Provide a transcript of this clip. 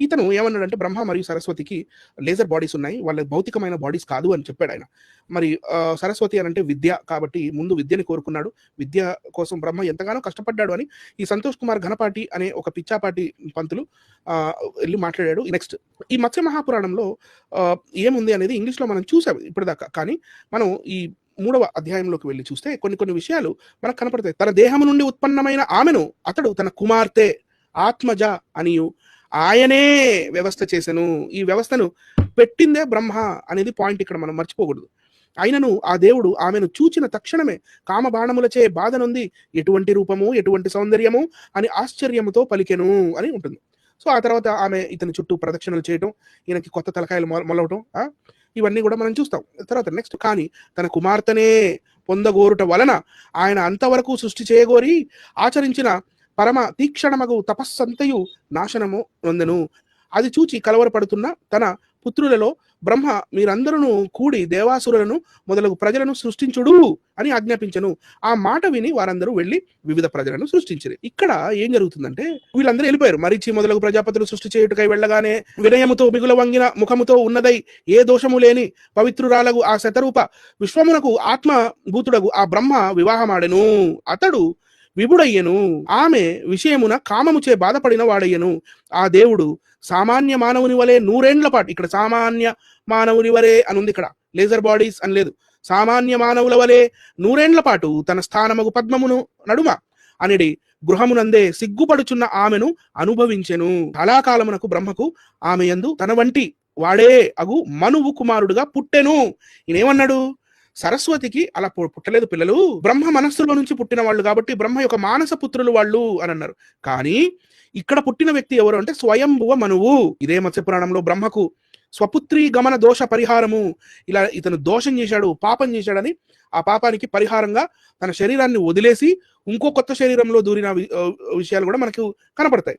ఇతను ఏమన్నాడంటే బ్రహ్మ మరియు సరస్వతికి లేజర్ బాడీస్ ఉన్నాయి. వాళ్ళ భౌతికమైన బాడీస్ కాదు అని చెప్పాడు ఆయన. మరి సరస్వతి అని అంటే విద్య కాబట్టి ముందు విద్యని కోరుకున్నాడు. విద్య కోసం బ్రహ్మ ఎంతగానో కష్టపడ్డాడు అని ఈ సంతోష్ కుమార్ ఘనపాటి అనే ఒక పిచ్చాపాటి పంతులు వెళ్ళి మాట్లాడాడు. నెక్స్ట్ ఈ మత్స్య మహాపురాణంలో ఏముంది అనేది ఇంగ్లీష్లో మనం చూసాం ఇప్పటిదాకా. కానీ మనం ఈ మూడవ అధ్యాయంలోకి వెళ్ళి చూస్తే కొన్ని కొన్ని విషయాలు మనకు కనపడతాయి. తన దేహము నుండి ఉత్పన్నమైన ఆమెను అతడు తన కుమార్తె ఆత్మజ అనియు ఆయనే వ్యవస్థ చేశాను ఈ వ్యవస్థను పెట్టిందే బ్రహ్మ అనేది పాయింట్ ఇక్కడ మనం మర్చిపోకూడదు. అయినను ఆ దేవుడు ఆమెను చూచిన తక్షణమే కామబాణములచే బాధ నొంది ఎటువంటి రూపము ఎటువంటి సౌందర్యము అని ఆశ్చర్యముతో పలికెను అని ఉంటుంది. సో ఆ తర్వాత ఆమె ఇతని చుట్టూ ప్రదక్షిణలు చేయటం ఈయనకి కొత్త తలకాయలు మొలవటం ఇవన్నీ కూడా మనం చూస్తాం. తర్వాత నెక్స్ట్ కానీ తన కుమార్తెనే పొందగోరుట వలన ఆయన అంతవరకు సృష్టి చేయగోరి ఆచరించిన పరమ తీక్షణమగు తపస్సంతయు నాశనము నొందెను అది చూచి కలవరపడుతున్న తన పుత్రులలో బ్రహ్మ మీరందరూ కూడి దేవాసురులను మొదలగు ప్రజలను సృష్టించుడు అని ఆజ్ఞాపించను. ఆ మాట విని వారందరూ వెళ్ళి వివిధ ప్రజలను సృష్టించారు. ఇక్కడ ఏం జరుగుతుందంటే వీళ్ళందరూ వెళ్ళిపోయారు. మరిచి మొదలగు ప్రజాపతులు సృష్టి చేయుటకై వెళ్ళగానే వినయముతో మిగుల వంగిన ముఖముతో ఉన్నదై ఏ దోషము లేని పవిత్రురాలగు ఆ శతరూప విశ్వమునకు ఆత్మ భూతుడగు ఆ బ్రహ్మ వివాహమాడెను. అతడు విభుడయ్యను. ఆమె విషయమున కామముచే బాధపడిన వాడయ్యను. ఆ దేవుడు సామాన్య మానవుని వలె నూరేండ్ల పాటు ఇక్కడ సామాన్య మానవుని వలె అనుంది ఇక్కడ లేజర్ బాడీస్ అని లేదు. సామాన్య మానవుల వలె నూరేండ్ల పాటు తన స్థానముకు పద్మమును నడుమ అనిడి గృహమునందే సిగ్గుపడుచున్న ఆమెను అనుభవించెను. కళాకాలమునకు బ్రహ్మకు ఆమె యందు తన వంటి వాడే అగు మనువు కుమారుడుగా పుట్టెను. ఈయనేమన్నాడు? సరస్వతికి అలా పు- పుట్టలేదు పిల్లలు. బ్రహ్మ మనస్సులో నుంచి పుట్టిన వాళ్ళు కాబట్టి బ్రహ్మ యొక్క మానస పుత్రులు వాళ్ళు అని అన్నారు. కానీ ఇక్కడ పుట్టిన వ్యక్తి ఎవరు అంటే స్వయంభువ మనువు. ఇదే మత్స్య పురాణంలో బ్రహ్మకు స్వపుత్రి గమన దోష పరిహారము. ఇలా ఇతను దోషం చేశాడు పాపం చేశాడని ఆ పాపానికి పరిహారంగా తన శరీరాన్ని వదిలేసి ఇంకో కొత్త శరీరంలో దూరిన విషయాలు కూడా మనకు కనపడతాయి.